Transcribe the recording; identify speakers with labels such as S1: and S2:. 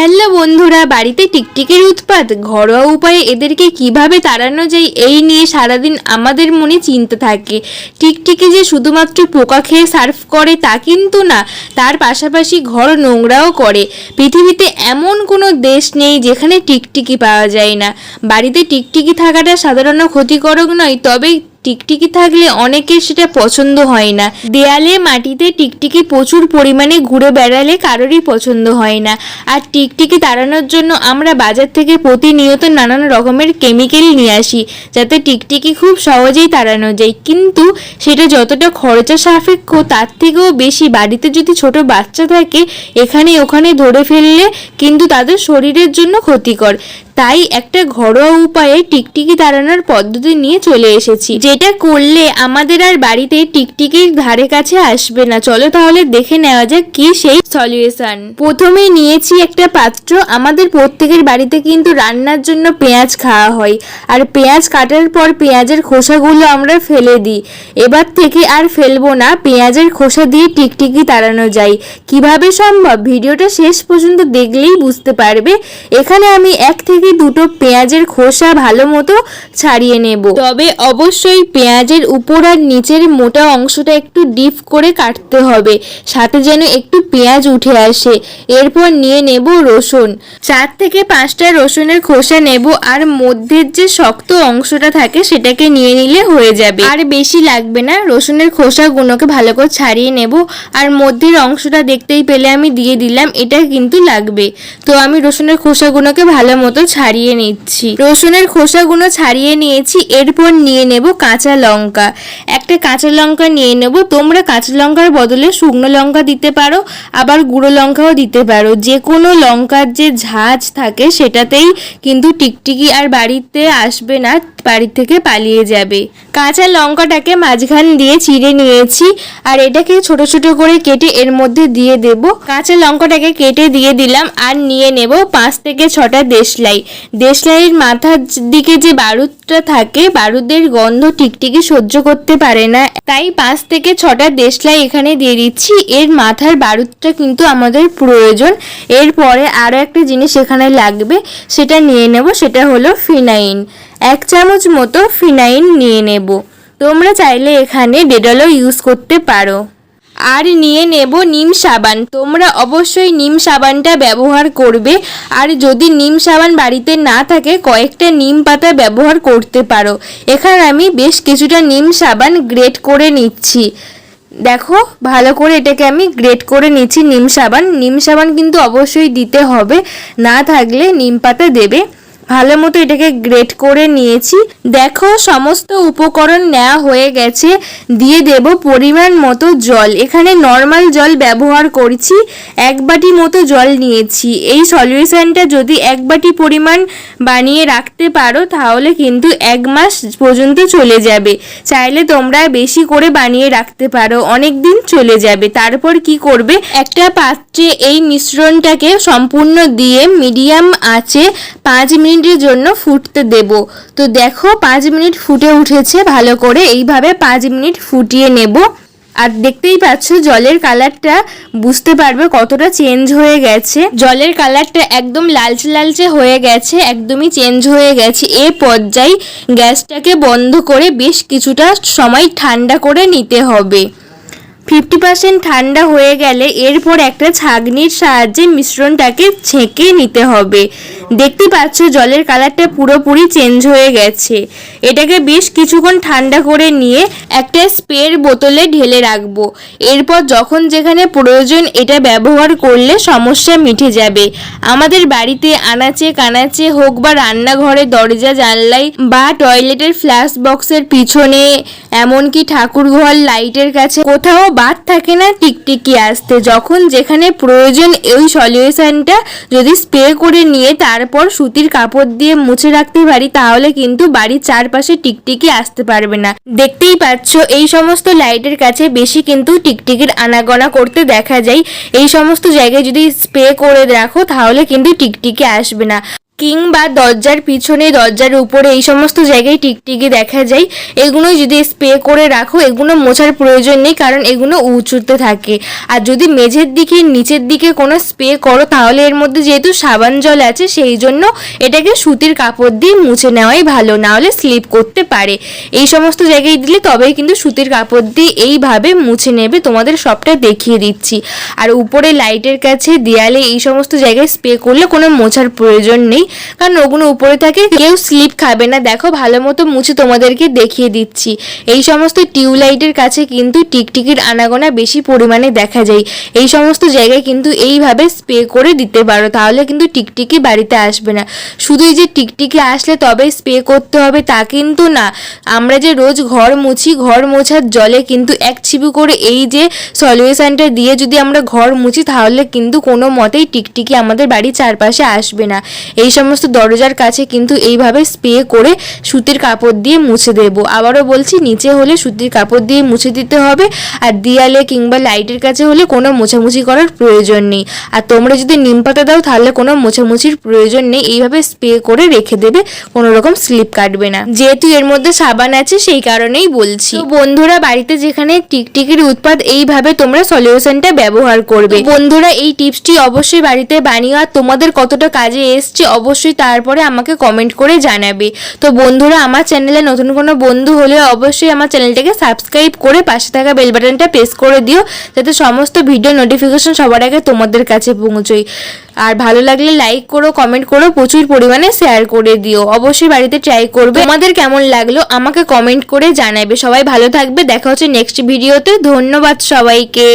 S1: Hello বন্ধুরা, বাড়িতে টিকটিকির উৎপাত। ঘরোয়া উপায়ে এদেরকে কীভাবে তাড়ানো যায়, এই নিয়ে সারাদিন আমাদের মনে চিন্তা থাকে। টিকটিকি যে শুধুমাত্র পোকা খেয়ে সার্ফ করে তা কিন্তু না, তার পাশাপাশি ঘর নোংরাও করে। পৃথিবীতে এমন কোনো দেশ নেই যেখানে টিকটিকি পাওয়া যায় না। বাড়িতে টিকটিকি থাকাটা সাধারণ ক্ষতিকারক নয়, তবে টিকটিকি থাকলে অনেকের সেটা পছন্দ হয় না। দেয়ালে মাটিতে টিকটিকি প্রচুর পরিমাণে ঘুরে বেড়ালে কারোরই পছন্দ হয় না। আর টিকটিকি তাড়ানোর জন্য আমরা বাজার থেকে প্রতিনিয়ত নানান রকমের কেমিক্যাল নিয়ে আসি, যাতে টিকটিকি খুব সহজেই তাড়ানো যায়। কিন্তু সেটা যতটা খরচা সাপেক্ষ, তার থেকেও বেশি। বাড়িতে যদি ছোট বাচ্চা থাকে, এখানে ওখানে ধরে ফেললে কিন্তু তাদের শরীরের জন্য ক্ষতিকর। তাই একটা ঘরোয়া উপায়ে টিকটিকি তাড়ানোর পদ্ধতি নিয়ে চলে এসেছি। যেটা করলে আমাদের আর বাড়িতে টিকটিকির ধারে কাছে আসবে না। চলো তাহলে দেখে নেওয়া যাক কি সেই সলিউশন। প্রথমে নিয়েছি একটা পাত্র। আমাদের প্রত্যেকের বাড়িতে কিন্তু রান্নার জন্য পেঁয়াজ খাওয়া হয়। আর পেঁয়াজ কাটার পর পেঁয়াজের খোসাগুলো আমরা ফেলে দিই। এবার থেকে আর ফেলব না। পেঁয়াজের খোসা দিয়ে টিকটিকি তাড়ানো যায়। কীভাবে সম্ভব? ভিডিওটা শেষ পর্যন্ত দেখলেই বুঝতে পারবে। এখানে আমি এক থেকে দুটো পেঁয়াজের খোসা ভালো মতো ছাড়িয়ে নেব। তবে অবশ্যই পেঁয়াজের উপর আর নিচের মোটা অংশটা একটু ডিপ করে কাটতে হবে, সাথে যেন একটু পেঁয়াজ উঠে আসে। এরপর নিয়ে নেব রসুন। চার থেকে পাঁচটা রসুনের খোসা নেব আর মধ্যের যে শক্ত অংশটা থাকে সেটাকে নিয়ে নিলে হয়ে যাবে। আর বেশি লাগবে না, রসুনের খোসাগুলোকে ভালো করে ছাড়িয়ে নেব। আর মধ্যের অংশটা দেখতেই পেলে আমি দিয়ে দিলাম, এটা কিন্তু লাগবে। তো আমি রসুনের খোসাগুলোকে ভালো মতো ছাড়িয়ে নিচ্ছি। রসুনের খোসাগুলো ছাড়িয়ে নিয়েছি, এরপর নিয়ে নেব কাঁচা লঙ্কা। একটা কাঁচা লঙ্কা নিয়ে নেব, তোমরা কাঁচা লঙ্কার বদলে শুকনো লঙ্কা দিতে পারো, আবার গুঁড়ো লঙ্কাও দিতে পারো। যে কোনো লঙ্কার যে ঝাঁজ থাকে, সেটাতেই কিন্তু টিকটিকি আর বাড়িতে আসবে না, বাড়ি থেকে পালিয়ে যাবে। কাঁচা লঙ্কাটাকে মাঝখান দিয়ে চিড়ে নিয়েছি, আর এটাকে ছোট ছোট করে কেটে এর মধ্যে দিয়ে দেব। কাঁচা লঙ্কাটাকে কেটে দিয়ে দিলাম, আর নিয়ে নেব পাঁচ থেকে ছটা দেশলাই। দেশলাইয়ের মাথার দিকে যে বারুদটা থাকে, বারুদের গন্ধ টিকটিকি সহ্য করতে পারে না। তাই পাঁচ থেকে ছটা দেশলাই এখানে দিয়ে দিচ্ছি। এর মাথার বারুদটা কিন্তু আমাদের প্রয়োজন। এরপরে আরও একটা জিনিস এখানে লাগবে, সেটা নিয়ে নেব, সেটা হলো ফিনাইন এক চামচ মতো ফিনাইন নিয়ে নেব। তোমরা চাইলে এখানে ডেডলও ইউজ করতে পারো। আর নিয়ে নেব নিম সাবান। তোমরা অবশ্যই নিম সাবানটা ব্যবহার করবে। আর যদি নিম সাবান বাড়িতে না থাকে, কয়েকটা নিম পাতা ব্যবহার করতে পারো। এখানে আমি বেশ কিছুটা নিম সাবান গ্রেট করে নিচ্ছি। দেখো, ভালো করে এটাকে আমি গ্রেট করে নিচ্ছি, নিম সাবান। নিম সাবান কিন্তু অবশ্যই দিতে হবে, না থাকলে নিম পাতা দেবে। ভালো মতো এটাকে গ্রেট করে নিয়েছি। দেখো, সমস্ত উপকরণ নেওয়া হয়ে গেছে। দিয়ে দেব পরিমাণ মতো জল। এখানে নর্মাল জল ব্যবহার করছি। এক বাটি মতো জল নিয়েছি। এই সলিউশনটা যদি এক বাটি পরিমাণ বানিয়ে রাখতে পারো, তাহলে কিন্তু এক মাস পর্যন্ত চলে যাবে। চাইলে তোমরা বেশি করে বানিয়ে রাখতে পারো। অনেক দিন চলে যাবে। তারপর কি করবে? একটা পাত্রে এই মিশ্রণটাকে সম্পূর্ণ দিয়ে মিডিয়াম আঁচে পাঁচ মিনিটের জন্য ফুটতে দেব। তো দেখো, পাঁচ মিনিট ফুটে উঠেছে, ভালো করে এইভাবে পাঁচ মিনিট ফুটিয়ে নেব। আর দেখতেই পাচ্ছ, জলের কালারটা বুঝতে পারবে কতটা চেঞ্জ হয়ে গেছে। জলের কালারটা একদম লালচে লালচে হয়ে গেছে, একদমই চেঞ্জ হয়ে গেছে। এ পর্যায়ে গ্যাসটাকে বন্ধ করে বেশ কিছুটা সময় ঠান্ডা করে নিতে হবে। ফিফটি পার্সেন্ট ঠান্ডা হয়ে গেলে এরপর একটা ছাগনির সাহায্যে মিশ্রণটাকে ছেঁকে নিতে হবে। দেখতে পাচ্ছ জলের কালারটা পুরোপুরি চেঞ্জ হয়ে গেছে। এটাকে বেশ কিছুক্ষণ ঠান্ডা করে নিয়ে একটা স্প্রের বোতলে ঢেলে রাখব। এরপর যখন যেখানে প্রয়োজন এটা ব্যবহার করলে সমস্যা মিটে যাবে। আমাদের বাড়িতে আনাচে কানাচে হোক বা রান্নাঘরে দরজা জানলাই বা টয়লেটের ফ্ল্যাশ বক্সের পিছনে, এমনকি ঠাকুরঘর লাইটের কাছে কোথাও বাদ থাকে না, টিকটিকি আসতে। যখন যেখানে প্রয়োজন এই সলিউশনটা যদি স্প্রে করে নিয়ে তারপর সুতির কাপড় দিয়ে মুছে রাখতে পারি, তাহলে কিন্তু বাড়ির চারপাশে টিকটিকি আসতে পারবে না। দেখতেই পাচ্ছ, এই সমস্ত লাইটের কাছে বেশি কিন্তু টিকটিকির আনাগোনা করতে দেখা যায়। এই সমস্ত জায়গায় যদি স্প্রে করে রাখো, তাহলে কিন্তু টিকটিকি আসবে না। কিংবা দরজার পিছনে, দরজার উপরে এই সমস্ত জায়গায় টিকটিকি দেখা যায়, এগুলো যদি স্প্রে করে রাখো, এগুলো মোছার প্রয়োজন নেই কারণ এগুলো উঁচুতে থাকে। আর যদি মেঝের দিকে, নিচের দিকে কোনো স্প্রে করো, তাহলে এর মধ্যে যেহেতু সাবান জল আছে, সেই জন্য এটাকে সুতির কাপড় দিয়ে মুছে নেওয়াই ভালো, না হলে স্লিপ করতে পারে। এই সমস্ত জায়গায় দিলে তবেই কিন্তু সুতির কাপড় দিয়ে এইভাবে মুছে নেবে, তোমাদের সবটা দেখিয়ে দিচ্ছি। আর উপরে লাইটের কাছে, দেয়ালে এই সমস্ত জায়গায় স্প্রে করলে কোনো মোছার প্রয়োজন নেই। কারণ ওগুলো উপরে থাকে, কেউ স্লিপ খাবে না। দেখো ভালো মতো মুছে তোমাদেরকে দেখিয়ে দিচ্ছি। এই সমস্ত টিউবলাইটের কাছে কিন্তু টিকটিকির আনাগোনা বেশি পরিমাণে দেখা যায়। এই সমস্ত জায়গায় কিন্তু এইভাবে স্প্রে করে দিতে পারো, তাহলে কিন্তু টিকটিকি বাড়িতে আসবে না। শুধু এই যে টিকটিকি আসলে তবে স্প্রে করতে হবে তা কিন্তু না। আমরা যে রোজ ঘর মুছি, ঘর মোছার জলে কিন্তু এক ছিপি করে এই যে সলিউশনটা দিয়ে যদি আমরা ঘর মুছি, তাহলে কিন্তু কোনো মতেই টিকটিকি আমাদের বাড়ির চারপাশে আসবে না। এই সমস্ত দরজার কাছে কিন্তু এইভাবে স্প্রে করে সুতির কাপড় দিয়ে মুছে দেব। আবারও বলছি, নিচে হলে সুতির কাপড় দিয়ে মুছে দিতে হবে আর দেয়ালে কিংবা লাইটের কাছে হলে কোনো মোছামুছি করার প্রয়োজন নেই। আর তোমরা যদি নিম পাতা দাও, তাহলে কোনো মোছামুছির প্রয়োজন নেই। এইভাবে স্প্রে করে রেখে দেবে, কোনো রকম স্লিপ কাটবে না। যেহেতু এর মধ্যে সাবান আছে, সেই কারণেই বলছি। বন্ধুরা, বাড়িতে যেখানে টিকটিকির উৎপাদ এইভাবে তোমরা সলিউশনটা ব্যবহার করবে। বন্ধুরা, এই টিপসটি অবশ্যই বাড়িতে বানিয়ে আর তোমাদের কতটা কাজে এসছে, অবশ্যই তারপরে আমাকে কমেন্ট করে জানাবে। তো বন্ধুরা, আমার চ্যানেলে নতুন কোনো বন্ধু হলে অবশ্যই আমার চ্যানেলটাকে সাবস্ক্রাইব করে পাশে থাকা বেল বাটনটা প্রেস করে দিও, যাতে সমস্ত ভিডিও নোটিফিকেশন সবার আগে তোমাদের কাছে পৌঁছয়। আর ভালো লাগলে লাইক করো কমেন্ট করো, প্রচুর পরিমাণে শেয়ার করে দিও। অবশ্যই বাড়িতে ট্রাই করবে। তোমাদের কেমন লাগল আমাকে কমেন্ট করে জানাবে। সবাই ভালো থাকবে। দেখা হচ্ছে নেক্সট ভিডিওতে ধন্যবাদ সবাইকে।